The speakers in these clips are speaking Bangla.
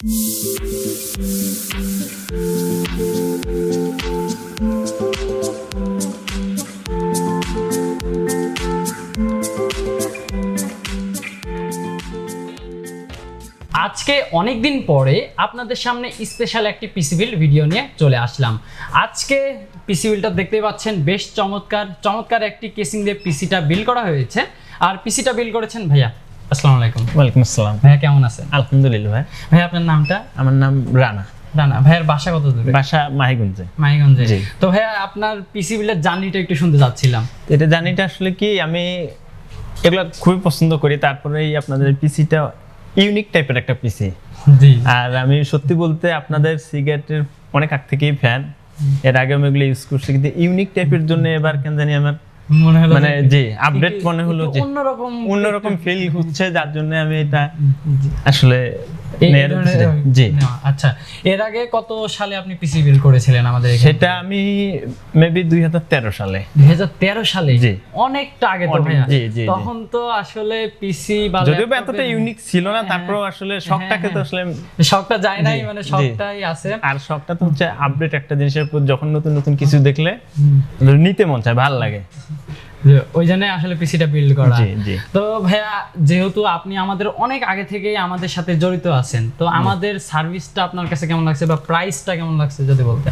আজকে অনেক দিন পরে আপনাদের সামনে স্পেশাল একটি পিসি বিল ভিডিও নিয়ে চলে আসলাম। আজকে পিসি বিলটা দেখতেই পাচ্ছেন, বেশ চমৎকার চমৎকার একটি কেসিং দিয়ে পিসিটা বিল করা হয়েছে। আর পিসিটা বিল করেছেন ভাইয়া আসসালামু আলাইকুম। ওয়ালাইকুম আসসালাম। ভাইয়া কেমন আছেন? আলহামদুলিল্লাহ। ভাই ভাইয়া আপনার নামটা? আমার নাম রানা। রানা ভাইয়ার বাসা কত দূরে? বাসা মাহিগঞ্জে। মাইগঞ্জে জি। তো ভাইয়া আপনার পিসি বিলের জার্নিটা একটু শুনতে যাচ্ছিলাম এটা জানিটা আসলে কি আমি এগুলো খুবই পছন্দ করি তারপরেই আপনাদের পিসিটা ইউনিক টাইপের একটা পিসি। জি। আর আমি সত্যি বলতে আপনাদের সিগারেটের অনেক আগ থেকেই ফ্যান এর আগে আমি এগুলো ইউজ করছি কিন্তু ইউনিক টাইপের জন্য এবার কেন জানি আমার মনে হলো মানে জি আপডেট মনে হলো যে অন্যরকম অন্যরকম ফিল হচ্ছে যার জন্য আমি এটা আসলে জি। আচ্ছা। এর আগে কত সালে আপনি পিসি বিল করেছিলেন আমাদের সেটা আমি মেবি দুই হাজার তেরো সালে। দুই হাজার তেরো সালে? জি। অনেকটা আগে তো। তখন তো আসলে পিসি বা যদিও এতটা ইউনিক ছিল না হ্যাঁ, তারপর আসলে শখটাকে তো হ্যাঁ, আসলে শখটা যায় নাই মানে। শখটাই আছে। আর শখটা তো হচ্ছে আপডেট একটা জিনিসের উপর যখন নতুন নতুন কিছু দেখলে নিতে মন চায় ভালো লাগে। ওই জন্য আসলে পিসিটা বিল্ড করা। তো ভাইয়া যেহেতু আপনি আমাদের অনেক আগে থেকেই আমাদের সাথে জড়িত আছেন তো আমাদের সার্ভিসটা আপনার কাছে কেমন লাগছে বা প্রাইসটা কেমন লাগছে যদি বলতে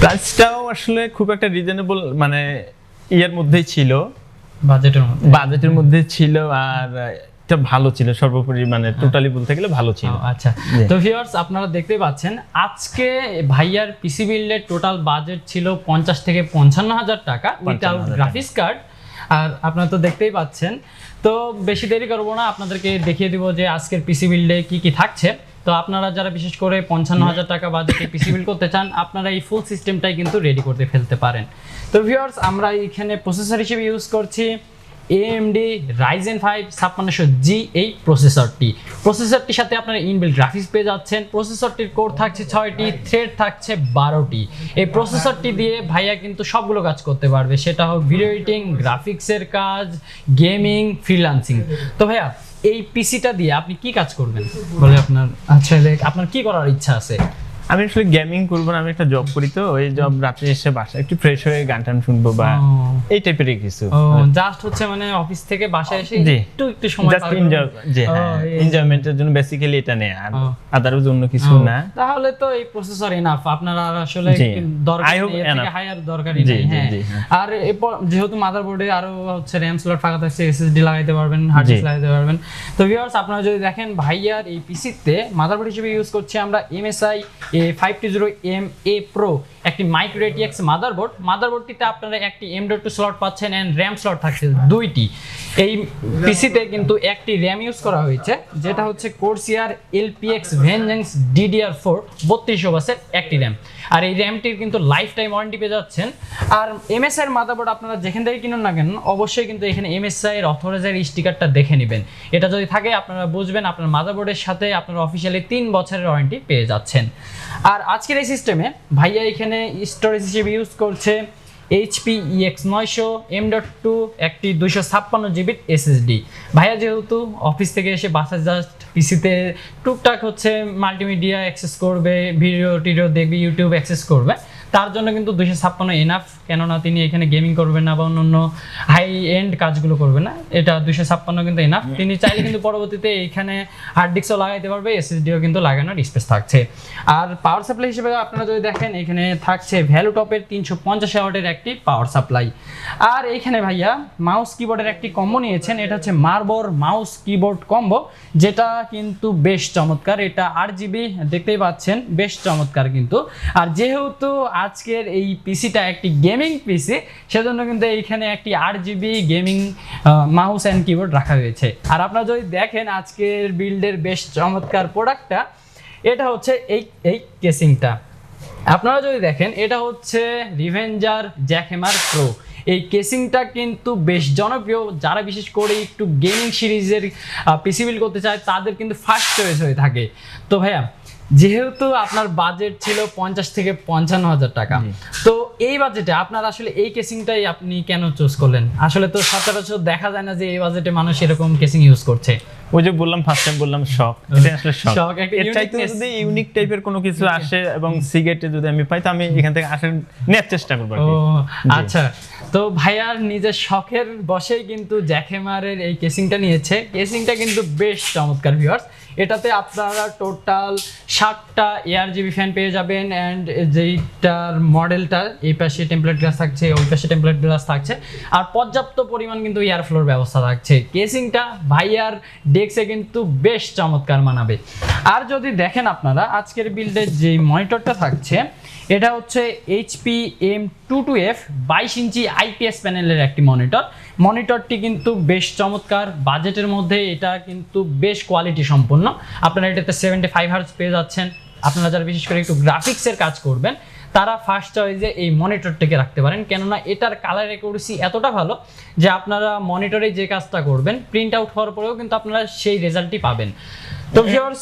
প্রাইসটাও আসলে খুব একটা রিজনেবল মানে ইয়ের মধ্যেই ছিল। বাজেটের মধ্যে। বাজেটের মধ্যে ছিল আর এটা ভালো ছিল সর্বোপরি মানে টোটালি বলতে গেলে ভালো ছিল। আচ্ছা। তো ভিউয়ার্স আপনারা দেখতেই পাচ্ছেন আজকে ভাইয়ার পিসি বিল্ডের টোটাল বাজেট ছিল পঞ্চাশ থেকে পঞ্চান্ন হাজার টাকা উইথাউট গ্রাফিক্স কার্ড আর আপনারা তো দেখতেই পাচ্ছেন। তো বেশি দেরি করব না আপনাদেরকে দেখিয়ে দিব যে আজকের পিসি বিল্ডে কি কি থাকছে। তো আপনারা যারা বিশেষ করে পঞ্চান্ন হাজার টাকা বাজেটে পিসি বিল্ড করতে চান আপনারা এই ফুল সিস্টেমটাই কিন্তু রেডি করতে ফেলতে পারেন। তো ভিউয়ার্স আমরা এখানে প্রসেসর হিসেবে ইউজ করছি। এএমডি রাইজেন ফাইভ ছাপ্পান্নশো জি এই প্রসেসরটি প্রসেসরটির সাথে আপনারা ইনবিল্ড গ্রাফিক্স পেয়ে যাচ্ছেন। প্রসেসরটির কোড থাকছে ছয়টি থ্রেড থাকছে বারোটি। এই প্রসেসরটি দিয়ে ভাইয়া কিন্তু সবগুলো কাজ করতে পারবে। সেটা হোক ভিডিও এডিটিং গ্রাফিক্সের কাজ গেমিং ফ্রিলান্সিং তো ভাইয়া এই পিসিটা দিয়ে আপনি কি কাজ করবেন? বলে আপনার আচ্ছা আপনার কি করার ইচ্ছা আছে? আমি আসলে গেমিং করব না আমি একটা জব করি তো ওই জব রাত্রে এসে বাসায় একটু ফ্রেশ হয়ে গান টান শুনব বা এই টাইপের কিছু। জাস্ট হচ্ছে মানে অফিস থেকে বাসায় এসে একটু একটু সময় জাস্ট এনজয় যে হ্যাঁ এনজয়মেন্টের জন্য বেসিক্যালি এটা নেই আর ও। আদারওয়াইজ অন্য কিছু না। তাহলে তো এই প্রসেসর এনাফ আপনার আসলে জি। দরকার হায়ার দরকারই নেই হ্যাঁ। হ্যাঁ। আর এরপর যেহেতু মাদারবোর্ডে আরও হচ্ছে র্যাম স্লট ফাঁকা থাকছে এসএসডি লাগাইতে পারবেন হার্ড ডিস্ক লাগাইতে পারবেন। তো ভিউয়ার্স আপনারা যদি দেখেন ভাইয়ার এই পিসিতে মাদারবোর্ড হিসেবে ইউজ করছি আমরা MSI A five two zero M A pro একটি মাইক্রো এটিএক্স মাদারবোর্ড মাদারবোর্ডটিতে আপনারা একটি এম ডট টু স্লট পাচ্ছেন অ্যান্ড র্যাম স্লট থাকছে দুইটি। এই পিসিতে কিন্তু একটি র্যাম ইউজ করা হয়েছে, যেটা হচ্ছে Corsair LPX Vengeance DDR four বত্রিশশো বাসের একটি র্যাম আর এই র্যামটির কিন্তু লাইফ টাইম ওয়ারেন্টি পেয়ে যাচ্ছেন। আর এমএসআই এর মাদারবোর্ড আপনারা যেখান থেকে কিনুন না কেন, অবশ্যই কিন্তু এখানে এমএসআই এর অথরাইজার স্টিকারটা দেখে নেবেন। এটা যদি থাকে, আপনারা বুঝবেন আপনার মাদারবোর্ডের সাথে আপনার অফিসিয়ালি তিন বছরের ওয়ারেন্টি পেয়ে যাচ্ছেন। আর আজকের এই সিস্টেমে ভাইয়া এখানে স্টোরেজ হিসেবে ইউজ করছে এইচপি ইএক্স নয়শো এম ডট টু একটি দুইশো ছাপ্পান্ন জিবির এসএসডি ভাইয়া যেহেতু অফিস থেকে এসে বাসা জাস্ট পিসিতে টুকটাক হচ্ছে মাল্টিমিডিয়া অ্যাক্সেস করবে ভিডিও টিডিও দেখবে ইউটিউব অ্যাক্সেস করবে। তার জন্য কিন্তু দুইশো ছাপ্পান্ন এনাফ কেননা তিনি এখানে গেমিং করবেন না বা অন্য হাই এন্ড কাজগুলো করবেন না। এটা দুইশো ছাপ্পান্ন কিন্তু এনাফ তিনি চাইলে কিন্তু পরবর্তীতে এখানে হার্ড ডিস্কও লাগাইতে পারবে এসএসডিও কিন্তু লাগানোর স্পেস থাকছে। আর পাওয়ার সাপ্লাই হিসেবে আপনারা যদি দেখেন এখানে থাকছে ভ্যালু টপের তিনশো পঞ্চাশ ওয়াটের একটি পাওয়ার সাপ্লাই আর এইখানে ভাইয়া মাউস কিবোর্ডের একটি কম্বো নিয়েছেন এটা হচ্ছে মার্বর মাউস কিবোর্ড কম্বো যেটা কিন্তু বেশ চমৎকার। এটা আট জিবি দেখতেই পাচ্ছেন বেশ চমৎকার কিন্তু। আর যেহেতু আজকের এই পিসিটা একটি গেমিং পিসি, সেজন্য কিন্তু এইখানে একটি আট GB gaming mouse and keyboard রাখা হয়েছে। আর আপনারা যদি দেখেন আজকের বিল্ডের বেশ চমৎকার প্রোডাক্টটা এটা হচ্ছে এই এই কেসিংটা আপনারা যদি দেখেন, এটা হচ্ছে রিভেঞ্জার জ্যাকহেমার প্রো এই কেসিংটা কিন্তু বেশ জনপ্রিয়। যারা বিশেষ করে একটু গেমিং সিরিজের পিসি বিল করতে চায়, তাদের কিন্তু ফার্স্ট চয়েস হয়ে থাকে। তো ভাইয়া যেহেতু আপনার বাজেট ছিল পঞ্চাশ থেকে পঞ্চান্ন হাজার টাকা তো এই বাজেটে আপনার আসলে এই কেসিংটাই আপনি কেন চুজ করলেন? আসলে তো সচরাচর দেখা যায় না যে এই বাজেটে মানুষ এরকম কেসিং ইউজ করছে। ওই যে বললাম ফার্স্ট টাইম বললাম শখ এটা আসলে শখ এর চাইতে যদি ইউনিক টাইপের কোনো কিছু আসে এবং সিগারেটে যদি আমি পাই তো আমি এখান থেকে আসার নেওয়ার চেষ্টা করব। আচ্ছা। তো ভাইয়ার নিজের শখের বসেই কিন্তু জ্যাকেমারের এই কেসিংটা নিয়েছে। কেসিংটা কিন্তু বেশ চমৎকার ভিউয়ার্স এটাতে আপনারা টোটাল ষাটটা এয়ার জিবি ফ্যান পেয়ে যাবেন অ্যান্ড যেইটার মডেলটা এই পাশে টেমপ্লেট গ্লাস থাকছে, ওই পাশে টেমপ্লেট গ্লাস থাকছে। আর পর্যাপ্ত পরিমাণ কিন্তু এয়ার ফ্লোর ব্যবস্থা থাকছে। কেসিংটা ভাইয়ার ডেক্সে কিন্তু বেশ চমৎকার মানাবে। আর যদি দেখেন আপনারা, আজকের বিল্ডের যে মনিটরটা থাকছে এটা হচ্ছে HP M two two F বাইশ ইঞ্চি আইপিএস প্যানেলের একটি মনিটর। মনিটরটি কিন্তু বেশ চমৎকার, বাজেটের মধ্যে এটা কিন্তু বেশ কোয়ালিটি সম্পন্ন। আপনারা এটাতে সেভেন্টি ফাইভ হার্স পেয়ে যাচ্ছেন। আপনারা যারা বিশেষ করে একটু গ্রাফিক্সের কাজ করবেন, তারা ফার্স্ট চয়েসে এই মনিটরটিকে রাখতে পারেন। কেননা এটার কালার অ্যাকুরেসি এতটা ভালো যে আপনারা মনিটরে যে কাজটা করবেন প্রিন্ট আউট হওয়ার পরেও কিন্তু আপনারা সেই রেজাল্টটি পাবেন। তো ভিউয়ার্স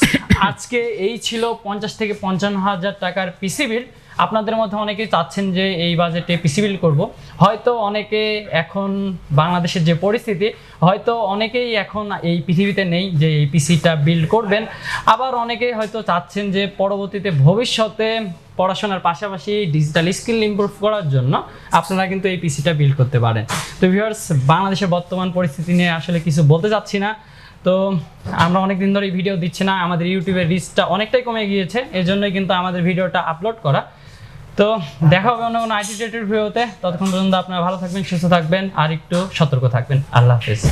আজকে এই ছিল পঞ্চাশ থেকে পঞ্চান্ন হাজার টাকার পিসি বিল আপনাদের মধ্যে অনেকেই চাচ্ছেন যে এই বাজেটে পিসি বিল করব। হয়তো অনেকে এখন বাংলাদেশের যে পরিস্থিতি, হয়তো অনেকেই এখন এই পৃথিবীতে নেই যে এই পিসিটা বিল্ড করবেন। আবার অনেকেই হয়তো চাচ্ছেন যে পরবর্তীতে ভবিষ্যতে পড়াশোনার পাশাপাশি ডিজিটাল স্কিল ইমপ্রুভ করার জন্য আপনারা কিন্তু এই পিসিটা বিল্ড করতে পারেন। তো ভিউয়ার্স বাংলাদেশের বর্তমান পরিস্থিতি নিয়ে আসলে কিছু বলতে চাচ্ছি না। তো আমরা অনেক দিন ধরে এই ভিডিও দিচ্ছি না, আমাদের ইউটিউবের রিচটা অনেকটাই কমে গিয়েছে এর জন্যই কিন্তু আমাদের ভিডিওটা আপলোড করা। তো দেখা হবে অন্য কোনো আইটি রিলেটেড ভিডিওতে ততক্ষণ পর্যন্ত আপনারা ভালো থাকবেন, সুস্থ থাকবেন, আর একটু সতর্ক থাকবেন। আল্লাহ হাফেজ।